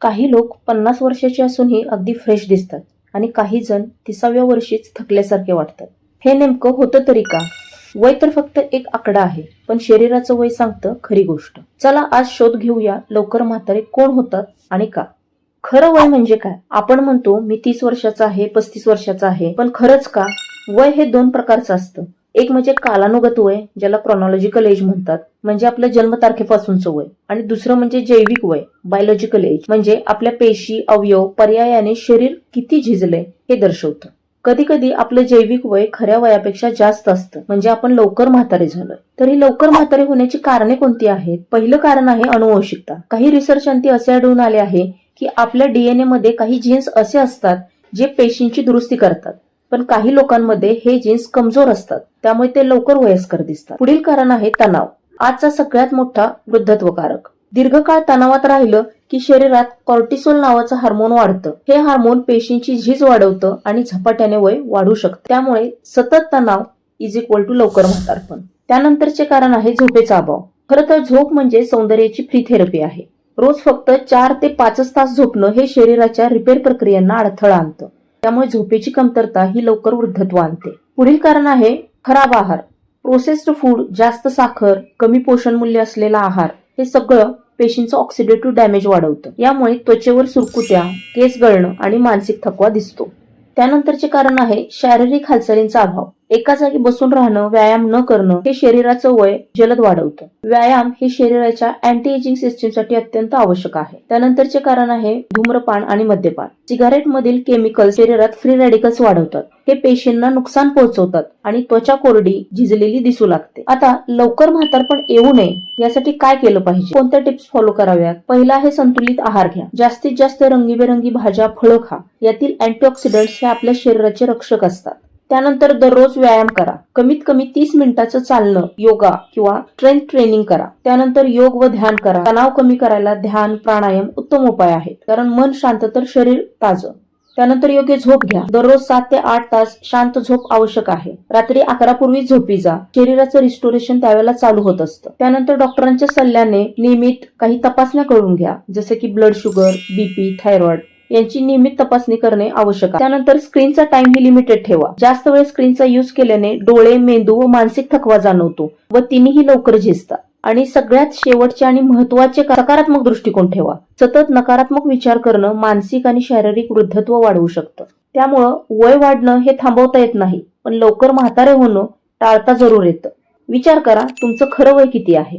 काही लोक पन्नास वर्षाचे असूनही अगदी फ्रेश दिसतात आणि काही जण तिसाव्या वर्षीच थकल्यासारखे वाटतात. हे नेमकं होतं तरी का? वय तर फक्त एक आकडा आहे पण शरीराचं वय सांगतं खरी गोष्ट. चला आज शोध घेऊया लवकर म्हातारे कोण होतात आणि का? खरं वय म्हणजे काय? आपण म्हणतो मी तीस वर्षाचा आहे पस्तीस वर्षाचा आहे पण खरंच का? वय हे दोन प्रकारचं असतं. एक म्हणजे कालानुगत वय ज्याला क्रॉनॉलॉजिकल एज म्हणतात. म्हणजे आपलं जन्मतारखेपासूनचं वय आणि दुसरं म्हणजे जैविक वय बायोलॉजिकल एज म्हणजे आपल्या पेशी अवयव पर्यायाने शरीर किती झिजले हे दर्शवतं. कधी कधी आपलं जैविक वय खऱ्या वयापेक्षा जास्त असतं. म्हणजे आपण लवकर म्हातारे झालोय. तर ही लवकर म्हातारे होण्याची कारणे कोणती आहेत? पहिलं कारण आहे अनुवंशिकता काही रिसर्चांती असे आढळून आले आहे की आपल्या डीएनए मध्ये काही जीन्स असे असतात जे पेशींची दुरुस्ती करतात. पण काही लोकांमध्ये हे जीन्स कमजोर असतात. त्यामुळे ते लवकर वयस्कर दिसतात. पुढील कारण आहे तणाव. आजचा सगळ्यात मोठा वृद्धत्वकारक. दीर्घकाळ तणावात राहिलं की शरीरात कॉर्टिसोल नावाचं हार्मोन वाढतं. हे हार्मोन पेशींची झीज वाढवतं आणि झपाट्याने वय वाढू शकतं. त्यामुळे सतत तणाव इज इक्वल टू लवकर म्हातारपण. त्यानंतरचे कारण आहे झोपेचा अभाव. खरं तर झोप म्हणजे सौंदर्याची फ्री थेरपी आहे. रोज फक्त चार ते पाचच तास झोपणं हे शरीराच्या रिपेअर प्रक्रियांना अडथळा आणतं. त्यामुळे झोपेची कमतरता ही लवकर वृद्धत्व आणते. पुढील कारण आहे खराब आहार. प्रोसेस्ड फूड जास्त साखर कमी पोषण मूल्य असलेला आहार हे सगळं पेशींचं ऑक्सिडेटिव्ह डॅमेज वाढवतं. यामुळे त्वचेवर सुरकुत्या केस गळणं आणि मानसिक थकवा दिसतो. त्यानंतरचे कारण आहे शारीरिक हालचालींचा अभाव. एका जागी बसून राहणं व्यायाम न करणं हे शरीराचं वय जलद वाढवतं. व्यायाम हे शरीराच्या अँटी एजिंग सिस्टीमसाठी अत्यंत आवश्यक आहे. त्यानंतरचे कारण आहे धूम्रपान आणि मद्यपान. सिगारेट मधील केमिकल शरीरात फ्री रॅडिकल्स वाढवतात. हे पेशींना नुकसान पोहोचवतात आणि त्वचा कोरडी झिजलेली दिसू लागते. आता लवकर म्हातारपण येऊ नये यासाठी काय केलं पाहिजे? कोणत्या टिप्स फॉलो कराव्यात? पहिला आहे संतुलित आहार घ्या. जास्तीत जास्त रंगीबेरंगी भाज्या फळं खा. यातील अँटीऑक्सिडंट्स हे आपल्या शरीराचे रक्षक असतात. त्यानंतर दररोज व्यायाम करा. कमीत कमी तीस मिनिटाचं चालणं योगा किंवा स्ट्रेंथ ट्रेनिंग करा. त्यानंतर योग व ध्यान करा. तणाव कमी करायला ध्यान प्राणायाम उत्तम उपाय आहेत. कारण मन शांत तर शरीर ताजं. त्यानंतर योग्य झोप घ्या. दररोज सात ते आठ तास शांत झोप आवश्यक आहे. रात्री अकरा पूर्वी झोपी जा. शरीराचं रिस्टोरेशन त्यावेळेला चालू होत असतं. त्यानंतर डॉक्टरांच्या सल्ल्याने नियमित काही तपासण्या करून घ्या. जसे की ब्लड शुगर बीपी थायरॉइड यांची नियमित तपासणी करणे आवश्यक आहे. त्यानंतर स्क्रीनचा टाइम ही लिमिटेड ठेवा. जास्त वेळ स्क्रीनचा यूज केल्याने डोळे मेंदू व मानसिक थकवा जाणवतो व तिन्ही लवकर झिजतात. आणि सगळ्यात शेवटचे आणि महत्त्वाचे सकारात्मक दृष्टिकोन ठेवा. सतत नकारात्मक विचार करणं मानसिक आणि शारीरिक वृद्धत्व वाढवू शकतं. त्यामुळं वय वाढणं हे थांबवता येत नाही पण लवकर म्हातारे होणं टाळता जरूर येतं. विचार करा तुमचं खरं वय किती आहे?